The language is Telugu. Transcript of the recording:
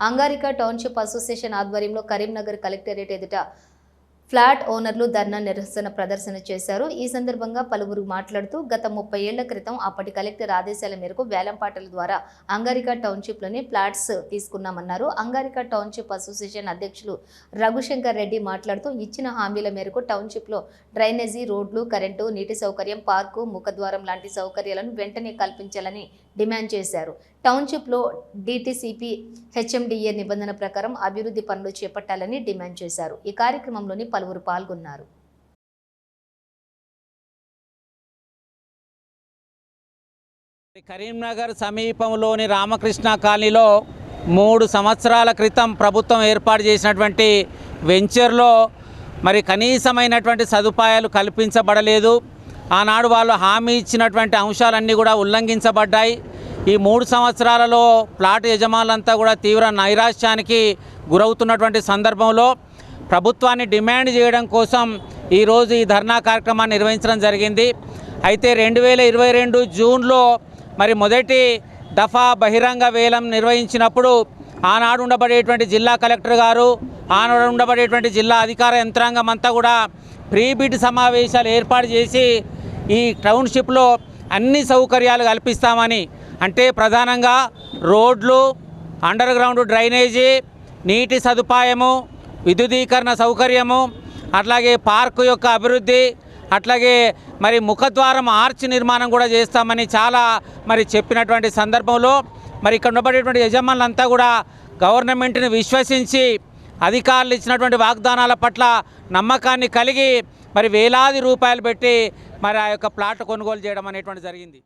అంగారిక టౌన్షిప్ అసోసియేషన్ ఆధ్వర్యంలో కరీంనగర్ కలెక్టరేట్ ఎదుట ఫ్లాట్ ఓనర్లు ధర్నా నిరసన ప్రదర్శన చేశారు. ఈ సందర్భంగా పలువురు మాట్లాడుతూ గత ముప్పై ఏళ్ళ క్రితం అప్పటి కలెక్టర్ ఆదేశాల మేరకు వేలంపాటల ద్వారా అంగారికా టౌన్షిప్లోని ఫ్లాట్స్ తీసుకున్నామన్నారు. అంగారికా టౌన్షిప్ అసోసియేషన్ అధ్యక్షులు రఘుశంకర్ రెడ్డి మాట్లాడుతూ ఇచ్చిన హామీల మేరకు టౌన్షిప్లో డ్రైనేజీ రోడ్లు కరెంటు నీటి సౌకర్యం పార్కు ముఖద్వారం లాంటి సౌకర్యాలను వెంటనే కల్పించాలని డిమాండ్ చేశారు. టౌన్షిప్లో డిటిసిపి హెచ్ఎండిఏ నిబంధన ప్రకారం అభివృద్ధి పనులు చేపట్టాలని డిమాండ్ చేశారు. ఈ కార్యక్రమంలోని పలువురు పాల్గొన్నారు. కరీంనగర్ సమీపంలోని రామకృష్ణ కాలనీలో మూడు సంవత్సరాల క్రితం ప్రభుత్వం ఏర్పాటు చేసినటువంటి వెంచర్లో మరి కనీసమైనటువంటి సదుపాయాలు కల్పించబడలేదు. ఆనాడు వాళ్ళు హామీ ఇచ్చినటువంటి అంశాలన్నీ కూడా ఉల్లంఘించబడ్డాయి. ఈ మూడు సంవత్సరాలలో ప్లాట్ యజమానులంతా కూడా తీవ్ర నైరాశ్యానికి గురవుతున్నటువంటి సందర్భంలో ప్రభుత్వాన్ని డిమాండ్ చేయడం కోసం ఈరోజు ఈ ధర్నా కార్యక్రమాన్ని నిర్వహించడం జరిగింది. అయితే రెండు వేల ఇరవై రెండు జూన్లో మరి మొదటి దఫా బహిరంగ వేలం నిర్వహించినప్పుడు ఆనాడు ఉండబడేటువంటి జిల్లా కలెక్టర్ గారు ఆనాడు ఉండబడేటువంటి జిల్లా అధికార యంత్రాంగం అంతా కూడా ప్రీబిడ్ సమావేశాలు ఏర్పాటు చేసి ఈ టౌన్షిప్లో అన్ని సౌకర్యాలు కల్పిస్తామని. అంటే ప్రధానంగా రోడ్లు అండర్ గ్రౌండ్ డ్రైనేజీ నీటి సదుపాయము విద్యుదీకరణ సౌకర్యము అట్లాగే పార్కు యొక్క అభివృద్ధి అట్లాగే మరి ముఖద్వారం ఆర్చ్ నిర్మాణం కూడా చేస్తామని చాలా మరి చెప్పినటువంటి సందర్భంలో మరి ఇక్కడ ఉండబడేటువంటి యజమానులంతా కూడా గవర్నమెంట్ని విశ్వసించి అధికారులు ఇచ్చినటువంటి వాగ్దానాల పట్ల నమ్మకాన్ని కలిగి మరి వేలాది రూపాయలు పెట్టి మరి ఆ యొక్క ప్లాట్ కొనుగోలు చేయడం అనేటువంటి జరిగింది.